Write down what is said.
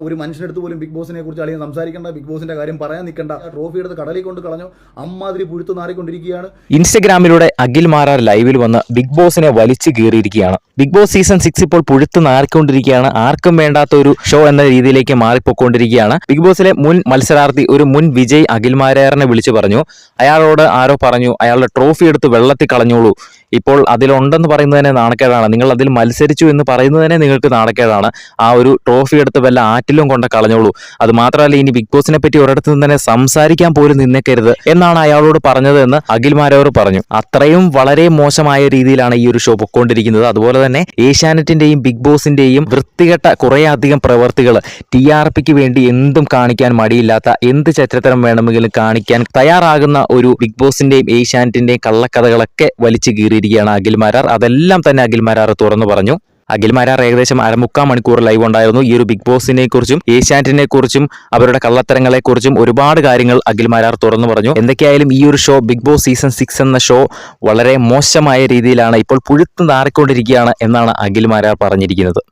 ഒരു മനുഷ്യനടുത്ത് പോലും ബിഗ് ബോസിനെ കുറിച്ച് അളിയൻ സംസാരിക്കേണ്ട ബിഗ് ബോസിന്റെ കാര്യം പറയാൻ നിൽക്കണ്ട ട്രോഫി എടുത്ത് കടലിൽ കൊണ്ട് കളഞ്ഞു അമ്മാതിരി പുഴുത്തു നാറിക്കൊണ്ടിരിക്കുകയാണ്. ഇൻസ്റ്റഗ്രാമിലൂടെ അഖിൽ മാരാർ ലൈവിൽ വന്ന് ബിഗ് ബോസിനെ വലിച്ചു കീറിയിരിക്കുകയാണ്. ബിഗ് ബോസ് സീസൺ സിക്സ് ഇപ്പോൾ പുഴുത്ത് നാറിക്കൊണ്ടിരിക്കുകയാണ്. ആർക്കും വേണ്ടാത്ത ഒരു ഷോ എന്ന രീതിയിലേക്ക് മാറിപ്പോയിക്കൊണ്ടിരിക്കുകയാണ്. ബിഗ് ബോസിലെ മുൻ മത്സരാർത്ഥി ഒരു മുൻ വിജയ് അഖിൽ മാരാറിനെ വിളിച്ചു പറഞ്ഞു. അയാളോട് ആരോ പറഞ്ഞു അയാളുടെ ട്രോഫി എടുത്ത് വെള്ളത്തിൽ കളഞ്ഞോളൂ. ഇപ്പോൾ അതിലുണ്ടെന്ന് പറയുന്നതിനെ നാണക്കേടാണ്. നിങ്ങൾ അതിൽ മത്സരിച്ചു എന്ന് പറയുന്നതിനെ നിങ്ങൾക്ക് നാണക്കേടാണ്. ആ ഒരു ട്രോഫി എടുത്ത് വല്ല ആറ്റിലും കൊണ്ട് കളഞ്ഞോളൂ. അത് മാത്രമല്ല ഇനി ബിഗ് ബോസിനെ പറ്റി ഒരിടത്ത് നിന്ന് തന്നെ സംസാരിക്കാൻ പോലും നിന്നേക്കരുത് എന്നാണ് അയാളോട് പറഞ്ഞതെന്ന് അഖിൽ മാരവർ പറഞ്ഞു. അത്രയും വളരെ മോശമായ രീതിയിലാണ് ഈ ഒരു ഷോ പൊക്കോണ്ടിരിക്കുന്നത്. അതുപോലെ തന്നെ ഏഷ്യാനെറ്റിന്റെയും ബിഗ് ബോസിന്റെയും വൃത്തികെട്ട കുറേ അധികം പ്രവർത്തികൾ ടി ആർ പിക്ക് വേണ്ടി എന്തും കാണിക്കാൻ മടിയില്ലാത്ത എന്ത് ചരിത്രം വേണമെങ്കിലും കാണിക്കാൻ തയ്യാറാകുന്ന ഒരു ബിഗ് ബോസിന്റെയും ഏഷ്യാനെറ്റിന്റെയും കള്ളക്കഥകളൊക്കെ വലിച്ചു കീറിയിരിക്കുകയാണ് അഖിൽമാരാർ അതെല്ലാം തന്നെ അഖിൽമാരാർ തുറന്നു പറഞ്ഞു. അഖിൽമാരാർ ഏകദേശം അരമുക്കാൽ മണിക്കൂർ ലൈവ് ഉണ്ടായിരുന്നു. ഈ ഒരു ബിഗ് ബോസിനെ കുറിച്ചും ഏഷ്യാനെറ്റിനെ കുറിച്ചും അവരുടെ കള്ളത്തരങ്ങളെ കുറിച്ചും ഒരുപാട് കാര്യങ്ങൾ അഖിൽമാരാർ തുറന്നു പറഞ്ഞു. എന്തൊക്കെയായാലും ഈ ഒരു show Bigg Boss season six എന്ന ഷോ വളരെ മോശമായ രീതിയിലാണ് ഇപ്പോൾ പുഴുത്ത് നാറിക്കൊണ്ടിരിക്കുകയാണ് എന്നാണ് അഖിൽമാരാർ പറഞ്ഞിരിക്കുന്നത്.